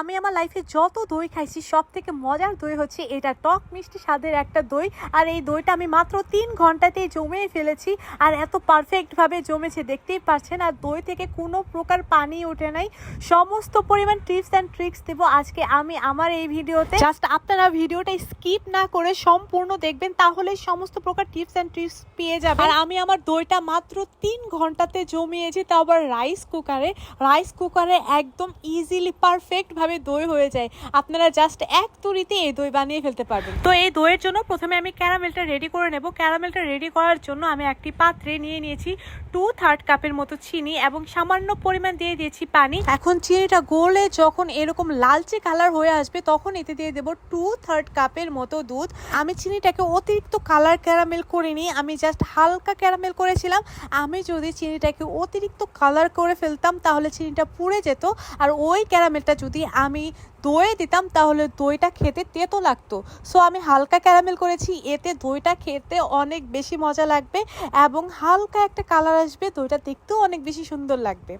আমি আমার লাইফে যত দই খাইছি সব থেকে মজার দই হচ্ছে এটা। টক মিষ্টি স্বাদের একটা দই। আর এই দইটা আমি মাত্র তিন ঘন্টাতেই জমিয়ে ফেলেছি। আর এত পারফেক্টভাবে জমেছে, দেখতেই পাচ্ছেন। আর দই থেকে কোনো প্রকার পানি ওঠে নাই। সমস্ত পরিমাণ টিপস অ্যান্ড ট্রিক্স দেবো আজকে আমি আমার এই ভিডিওতে। জাস্ট আপনারা ভিডিওটা স্কিপ না করে সম্পূর্ণ দেখবেন, তাহলে সমস্ত প্রকার টিপস অ্যান্ড ট্রিক্স পেয়ে যাবেন। আর আমি আমার দইটা মাত্র তিন ঘন্টাতে জমিয়েছি, তাও আবার রাইস কুকারে রাইস কুকারে একদম ইজিলি পারফেক্ট ভাবে দই হয়ে যায়। আপনারা জাস্ট এক তুরিতে এই দই বানিয়ে ফেলতে পারবেন। তো এই দইয়ের জন্য প্রথমে আমি ক্যারামেলটা রেডি করে নেব। ক্যারামেলটা রেডি করার জন্য আমি একটি পাত্রে নিয়ে নিয়েছি টু থার্ড কাপের মতো চিনি এবং সামান্য পরিমাণ দিয়ে দিয়েছি পানি। এখন চিনিটা গলে যখন এরকম লালচে কালার হয়ে আসবে, তখন এতে দিয়ে দেবো টু থার্ড কাপের মতো দুধ। আমি চিনিটাকে অতিরিক্ত কালার ক্যারামেল করিনি আমি জাস্ট হালকা ক্যারামেল করেছিলাম। আমি যদি চিনিটাকে অতিরিক্ত কালার করে ফেলতাম, তাহলে চিনিটা পুড়ে যেত। আর ওই ক্যারামেলটা যদি আমি দইয়ে দিতাম, তাহলে দইটা খেতে তেতো লাগতো। সো আমি হালকা ক্যারামেল করেছি, এতে দইটা খেতে অনেক বেশি মজা লাগবে এবং হালকা একটা কালার আসবে, দইটা দেখতেও অনেক বেশি সুন্দর লাগবে।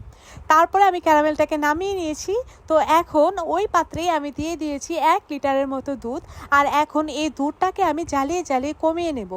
তারপরে আমি ক্যারামেলটাকে নামিয়ে নিয়েছি। তো এখন ওই পাত্রেই আমি দিয়ে দিয়েছি এক লিটারের মতো দুধ আর এখন এই দুধটাকে আমি জ্বালিয়ে জ্বালিয়ে কমিয়ে নেব।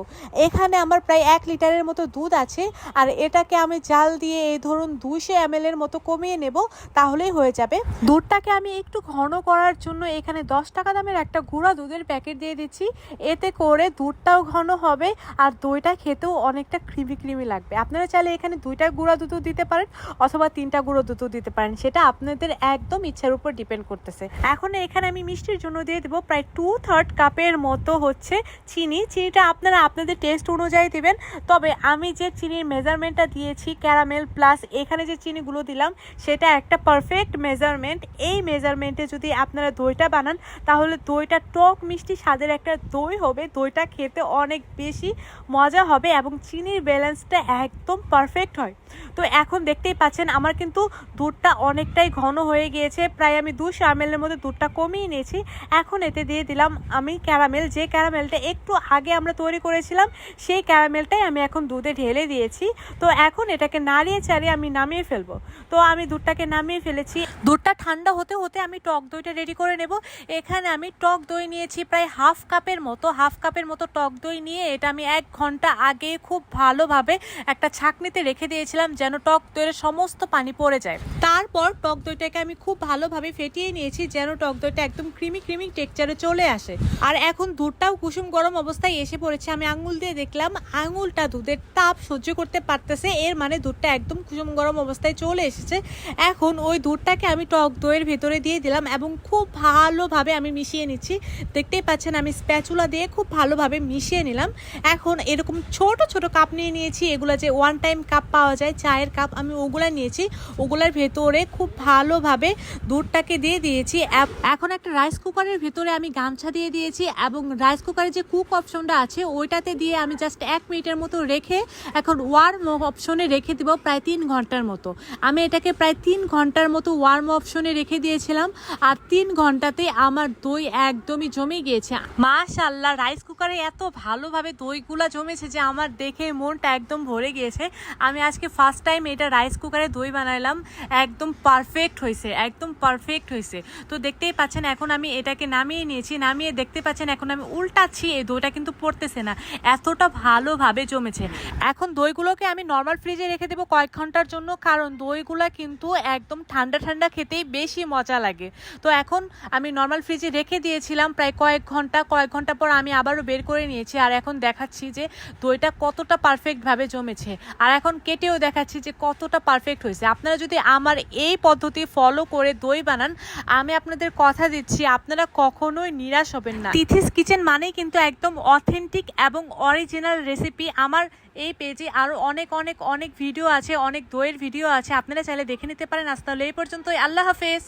এখানে আমার প্রায় এক লিটারের মতো দুধ আছে আর এটাকে আমি জাল দিয়ে এই ধরুন দুইশো এম মতো কমিয়ে নেব, তাহলেই হয়ে যাবে। দুধটাকে আমি একটু ঘন করার জন্য এখানে দশ টাকা দামের একটা গুঁড়া দুধের প্যাকেট দিয়ে দিচ্ছি। এতে করে দুধটাও ঘন হবে আর দইটা খেতেও অনেকটা ক্রিমি ক্রিমি লাগবে। আপনারা চাইলে এখানে দুইটা গুঁড়া দুধও দিতে পারেন অথবা তিনটা গুঁড়ো দুধও দিতে পারেন। সেটা আপনাদের একদম ইচ্ছার উপর ডিপেন্ড করতেছে। এখন এখানে আমি মিষ্টির জন্য দিয়ে দেবো প্রায় টু থার্ড কাপের মতো হচ্ছে চিনি। চিনিটা আপনারা আপনাদের টেস্ট অনুযায়ী দেবেন। তবে আমি যে চিনির মেজারমেন্টটা দিয়েছি ক্যারামেল প্লাস এখানে যে চিনিগুলো দিলাম, সেটা একটা পারফেক্ট মেজারমেন্ট এই মেজারমেন্টে যদি আপনারা দইটা বানান, তাহলে দইটা টক মিষ্টি স্বাদের একটা দই হবে। দইটা খেতে অনেক বেশি মজা হবে এবং চিনির ব্যালেন্সটা একদম পারফেক্ট হয়। তো এখন দেখতেই পাচ্ছেন, আমার কিন্তু দুধটা অনেকটাই ঘন হয়ে গিয়েছে। প্রায় আমি দুশো এমএলের মধ্যে দুধটা কমিয়ে নিয়েছি। এখন এতে দিয়ে দিলাম আমি ক্যারামেল। যে ক্যারামেলটা একটু আগে আমরা তৈরি করেছিলাম, সেই ক্যারামেলটাই আমি এখন দুধে ঢেলে দিয়েছি। তো এখন এটাকে নাড়িয়ে চাড়িয়ে আমি নামিয়ে ফেলব। তো আমি দুধটাকে নামিয়ে ফেলেছি। দুধটা ঠান্ডা হতে হতে আমি টক দইটা রেডি করে নেব। এখানে আমি টক দই নিয়েছি প্রায় হাফ কাপের মতো, হাফ কাপের মতো টক দই নিয়ে এটা আমি এক ঘণ্টা আগে খুব ভালোভাবে একটা ছাকনিতে রেখে দিয়েছিলাম যেন টক দইয়ের সমস্ত পানি পড়ে যায়। তারপর টক দইটাকে আমি খুব ভালোভাবে ফেটিয়ে নিয়েছি যেন টক দইটা একদম ক্রিমি ক্রিমি টেক্সচারে চলে আসে। আর এখন দুধটাও কুসুম গরম অবস্থায় এসে পড়েছে। আমি আঙুল দিয়ে দেখলাম, আঙুলটা দুধের তাপ সহ্য করতে পারতেছে, এর মানে দুধটা একদম কুসুম গরম অবস্থায় চলে এসেছে। এখন ওই দুধটাকে আমি টক দইয়ের ভেতরে দিয়ে দিলাম এবং খুব ভালোভাবে আমি মিশিয়ে নিচ্ছি। দেখতেই পাচ্ছেন আমি স্প্যাচুলা দিয়ে খুব ভালোভাবে মিশিয়ে নিলাম। এখন এরকম ছোট ছোট কাপ নিয়ে নিয়েছি। এগুলো যে ওয়ান টাইম কাপ পাওয়া যায়, চায়ের কাপ আমি ওগুলা নিয়েছি। ওগুলার ভেতরে খুব ভালোভাবে দুধটাকে দিয়ে দিয়েছি। এখন একটা রাইস কুকারের ভেতরে আমি গামছা দিয়ে দিয়েছি এবং রাইস কুকারের যে কুক অপশনটা আছে, ওইটাতে দিয়ে আমি জাস্ট এক মিনিটের মতো রেখে এখন ওয়ার্ম অপশনে রেখে দিব প্রায় তিন ঘণ্টার মতো। আমি এটাকে প্রায় তিন ঘণ্টার মতো ওয়ার্ম অপশনে রেখে দিয়েছিলাম। আর তিন ঘন্টাতে আমার দই একদমই জমে গিয়েছে। মাশাল্লাহ রাইস কুকারে এত ভালোভাবে দইগুলা জমেছে যে আমার দেখে মনটা একদম ভরে গিয়েছে। আমি আজকে ফার্স্ট টাইম এটা রাইস কুকারে দই বানাইলাম, একদম পারফেক্ট হয়েছে একদম পারফেক্ট হয়েছে তো দেখতেই পাচ্ছেন, এখন আমি এটাকে নামিয়ে নিয়েছি, নামিয়ে দেখতে পাচ্ছেন, এখন আমি উল্টাচ্ছি, এই দইটা কিন্তু পড়তেছে না, এতটা ভালোভাবে জমেছে। এখন দইগুলোকে আমি নর্মাল ফ্রিজে রেখে দেবো কয়েক ঘণ্টার জন্য, কারণ দইগুলা কিন্তু একদম ঠান্ডা ঠান্ডা খেতেই বেশি মজা লাগে তো এখন আমি নর্মাল ফ্রিজে রেখে দিয়েছিলাম প্রায় কয়েক ঘণ্টা। কয়েক ঘণ্টা পর আমি আবারও বের করে নিয়েছি আর এখন দেখাচ্ছি যে দইটা কতটা পারফেক্টভাবে জমেছে। আর এখন কেটেও দেখাচ্ছি যে কতটা পারফেক্ট হয়েছে। আপনারা যদি আমার এই পদ্ধতি ফলো করে দই বানান, আমি আপনাদের কথা দিচ্ছি, আপনারা কখনোই নিরাশ হবেন না। তিথিস কিচেন মানেই কিন্তু একদম অথেন্টিক এবং অরিজিনাল রেসিপি আমার এই পেজে আরও অনেক অনেক অনেক ভিডিও আছে, অনেক দইয়ের ভিডিও আছে। আপনারা চাইলে দেখে নিতে পারেন। আজ তাহলে এই পর্যন্তই। আল্লাহ হাফেজ।